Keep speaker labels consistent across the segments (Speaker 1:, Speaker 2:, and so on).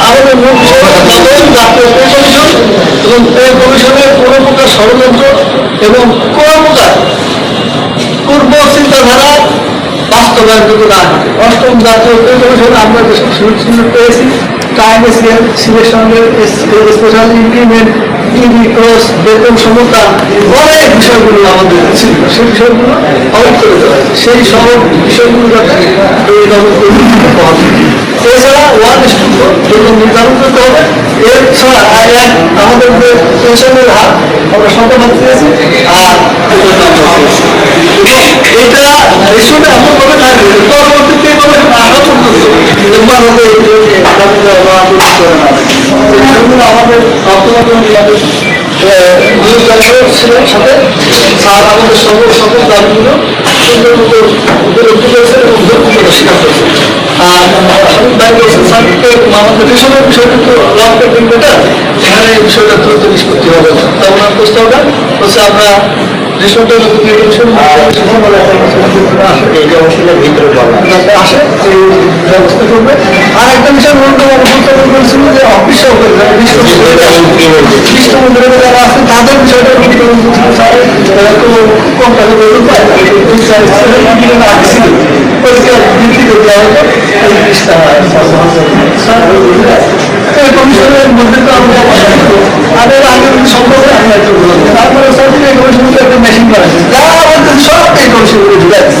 Speaker 1: আমাদের বিষয় জাতীয় কমিশন এবং পে কমিশনের কোনো প্রকার ষড়যন্ত্র এবং কোনো প্রকার পূর্ব চিন্তাধারা বাস্তবায়নটুকু না অষ্টম জাতীয় কমিশন আমরা যে সুযোগ পেয়েছি টাইম স্কেল সিলেকশনের স্পেশাল ইনক্রিমেন্ট ইডি ক্রস বেতন সমতা অনেক বিষয়গুলো আমাদের ছিল সেই বিষয়গুলো অনেক করে সেই সব বিষয়গুলো যাতে এই। এছাড়া ওয়ান নির্ধারণ করতে হবে। এক আমাদের যে পেনশনের হার, আমরা শতভাগ দিয়েছি, আর এটা রেশনে এমন ভাবে থাকবে পরবর্তীতে এভাবে আরও চলতেছে নির্মাণ হবে আমাদের ছিলেন সাথে স্যার আমাদের সকল সকল দাবিগুলো সুন্দর মতো উপলব্ধি করেছেন এবং উপলব্ধি করে স্বীকার করেছেন আর বিষয়টা তো এই বিষয়টা দ্রুত নিষ্পত্তি হবে তা ওনার প্রস্তাবটা হচ্ছে আমরা রেশনটা নতুন রেশন
Speaker 2: এই অংশটার ভিতরে বলা
Speaker 1: যাতে আসে ব্যবস্থা করবে আর একটা বিষয় বলতে করেছিল যে অফিস সহকারী যারা যারা আছে তাদের বিষয়টা অনুধাবন করছিল স্যার তারা তো কম টাকা বেতন পায় দুই চার ছেলে কিনে না আসছিল পরীক্ষা বৃদ্ধি করে হতো এই জিনিসটা স্যার এই কমিশনের মধ্যে তো আমরা আমাদের আগে সম্পর্কে আমরা একটু বলব তারপরে স্যার এই কমিশনকে একটা মেশিন করেছে যা আমাদের সব এই কমিশনগুলো ঢুকে আছে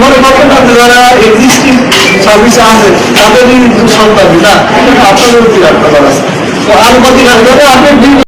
Speaker 1: মনে করবেন না যে যারা এক্সিস্টিং সার্ভিসে আছে, তাদেরই সন্তান, না? আপনাদের কি পারা আছে তো আনুপাতিক আপনি